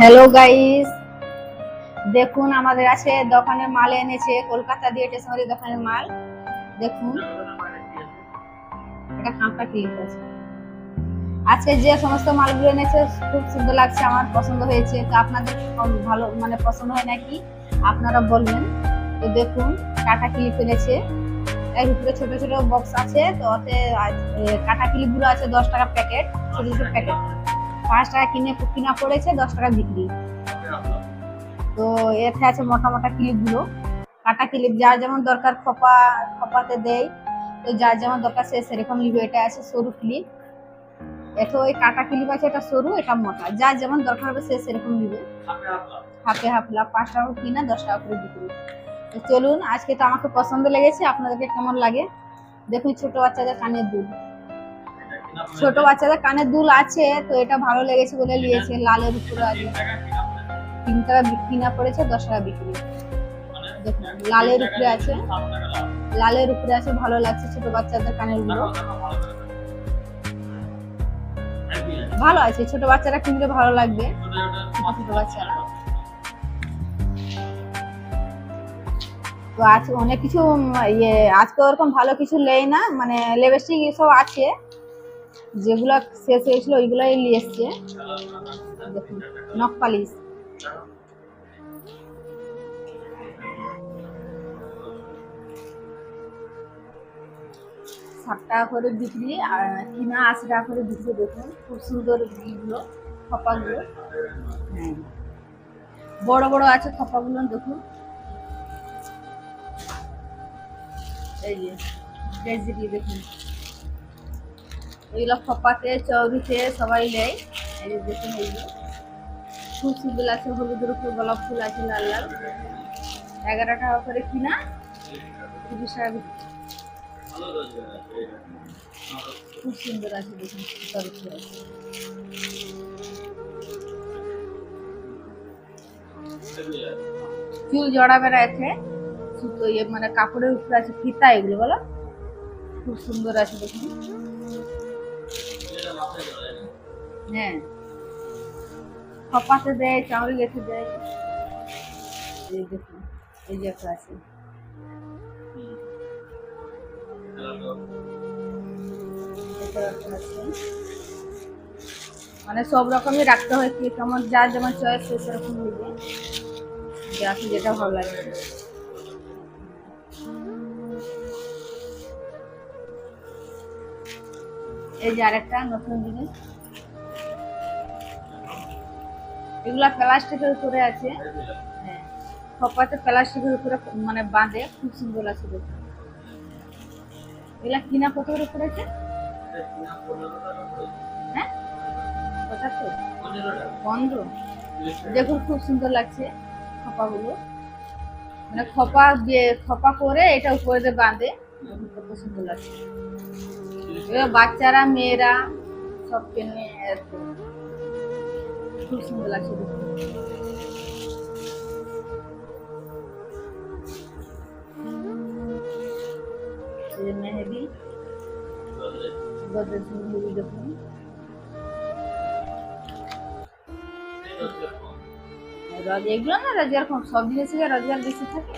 Hello guys দেখুন, আমাদের আছে দোকানের মাল এনেছে, কলকাতা দিয়ে স্টেশনারি দোকানের মাল। দেখুন। এটা কাঁপটা ক্লিপ আছে। আজকে যে সমস্ত মালগুলো এনেছে, খুব সুন্দর লাগছে, আমার পছন্দ হয়েছে। তো আপনাদের ভালো মানে পছন্দ হয় নাকি? আপনারা বলবেন। তো দেখুন কাটা ক্লিপ এনেছে। এর ভিতরে ছোট ছোট বক্স আছে, তো ওতে কাটা ক্লিপগুলো আছে, দশ টাকা প্যাকেট ছোট ছোট প্যাকেট পাঁচ টাকা কিনে কিনা পড়েছে, দশ টাকা বিক্রি। তো এতে আছে মোটা মোটা ক্লিপগুলো কাটা ক্লিপ, যার যেমন দরকার খোপা, খোপাতে দেয় তো যার যেমন দরকার সে সেরকম নিবে। এটা আছে সরু ক্লিপ। এত ওই কাটা ক্লিপ আছে, এটা সরু, এটা মোটা। যার যেমন দরকার হবে সে সেরকম নিবে। হাফে হাফলা পাঁচ টাকা কিনা, দশ টাকা করে বিক্রি। তো চলুন, আজকে তো আমাকে পছন্দ লেগেছে, আপনাদেরকে কেমন লাগে? দেখুন ছোট বাচ্চাদের কানের দুল। ছোট বাচ্চাদের কানের দুল আছে, তো এটা ভালো লেগেছে বলে নিয়েছে, লালের উপরে আছে তিন টাকা বিক্রি না পড়েছে দশ টাকা বিক্রি। লালের উপরে আছে। লালের উপরে আছে, ভালো লাগছে ছোট বাচ্চাদের কানেরগুলো। ভালো আছে, ছোট বাচ্চারা কিনলে ভালো লাগবে ছোট বাচ্চারা তো আজকে অনেক কিছু ইয়ে আজকে ওরকম ভালো কিছু লেই না মানে লিপস্টিক এসব আছে। যেগুলো শেষ হয়েছিল, ওইগুলাই নিয়ে এসছে। দেখুন, নখ পালিশ। ষাট টাকা করে বিক্রি, আর কিনা আশি টাকা করে বিক্রি, দেখুন, খুব সুন্দর ইগুলো খপাগুলো। হ্যাঁ। বড় বড় আছে খপাগুলো, দেখুন। এই যে দেখুন। এইগুলো খপাতে চৌরিতে সবাই নেয়। এই দেখুন এইগুলো খুব সুন্দর আছে, হলুদের উপর গোলাপ ফুল আছে, লাল লাল। এগারো টাকা করে কিনা খুব সুন্দর আছে দেখুন। চুল জড়াবে আছে সুতো ইয়ে মানে কাপড়ের উপরে আছে ফিতা এগুলো, বলো। খুব সুন্দর আছে দেখুন। হ্যাঁ। খপাতে দেয় দেয়। এই এই যে। মানে সব রকমই রাখতে হয়, কি কেমন যার যেমন চয়েস সে সেরকম নিবে যেটা ভালো লাগে। এই যে আরেকটা নতুন জিনিস। এগুলা প্লাস্টিকের উপরে আছে। হ্যাঁ খপাতে প্লাস্টিকের উপরে মানে বাঁধে, খুব সুন্দর আছে দেখতে। এগুলা কিনা কত করে পড়েছে হ্যাঁ? দেখুন খুব সুন্দর লাগছে খপাগুলো। মানে খপা দিয়ে খপা করে এটা উপরে দিয়ে বাঁধে, দেখুন কত সুন্দর লাগছে। বাচ্চারা, মেয়েরা সব কেনে। খুব সুন্দর লাগছে মেহেদি। গদরেজ মেহেদি দেখুন এগুলো না রোজ এরকম সব জিনিসের রোজগার বেশি থাকে।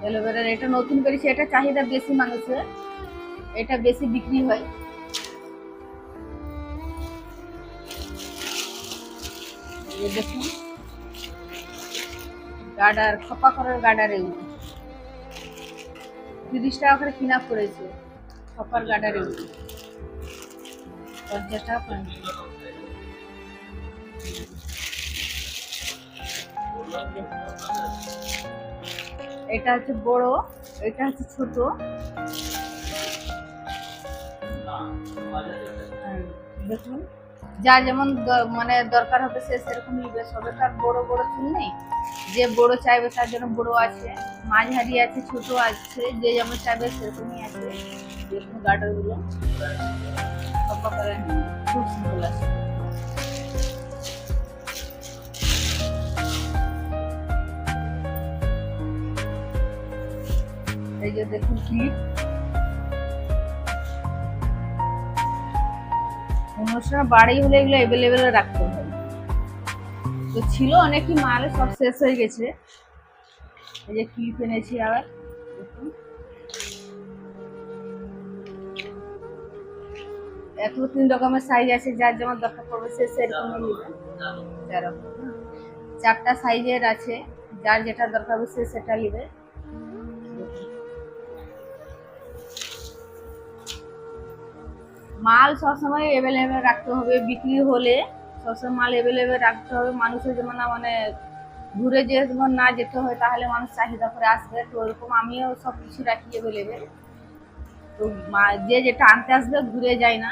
অ্যালোভেরার, এটা নতুন করেছে, এটা চাহিদা বেশি মানুষের। এটা বেশি বিক্রি হয়। দেখুন। গার্ডার খপা করার গার্ডার এগুলো তিরিশ টাকা করে কিনা পড়েছে খপার গার্ডার এগুলো পঞ্চাশ টাকা পঞ্চাশ এটা হচ্ছে বড় এটা হচ্ছে ছোট। হ্যাঁ, দেখুন। যার যেমন মানে দরকার হবে সে সেরকম নিবে সবে তার বড় বড় চুল নেই? যে বড় চাইবে তার জন্য বড় আছে, মাঝারি আছে, ছোট আছে, যে যেমন চাইবে সেরকমই আছে। দেখুন গার্ডারগুলো খোপা খুব সুন্দর লাগছে এই যে দেখুন ক্লিপ অনুষ্ঠান বাড়ি হলে এগুলো অ্যাভেলেবেল রাখতে হবে। তো ছিল অনেকই মাল, সব শেষ হয়ে গেছে। এই যে ক্লিপ এনেছি আবার। এত তিন রকমের সাইজ আছে, যার যেমন দরকার পড়বে সে সেরকম নেবেন এরকম চারটা সাইজের আছে, যার যেটা দরকার হবে সে সেটা নেবে। মাল সবসময় অ্যাভেলেবেল রাখতে হবে, বিক্রি হলে সবসময় মাল অ্যাভেলেবেল রাখতে হবে। মানুষের যেমন না মানে ঘুরে যে যেমন না যেতে হয়, তাহলে মানুষ চাহিদা করে আসবে। তো ওরকম আমিও সব কিছু রাখি অ্যাভেলেবেল তো যে যেটা আনতে আসবে, ঘুরে যায় না।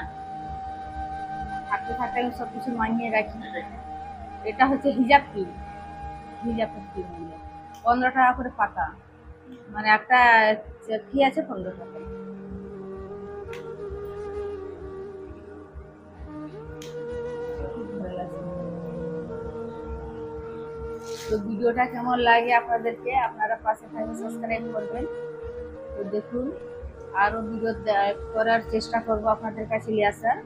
থাকতে থাকতে আমি সব কিছু মানিয়ে রাখি। এটা হচ্ছে হিজাব ক্রিম। হিজাব ক্রিম পনেরো টাকা করে পাতা। মানে একটা, কি আছে পনেরো টাকা? তো ভিডিওটা কেমন লাগে আপনাদেরকে? আপনারা পাশে থাকবে সাবস্ক্রাইব করবেন। তো দেখুন আরও ভিডিও করার চেষ্টা করব আপনাদের কাছে নিয়ে আসার।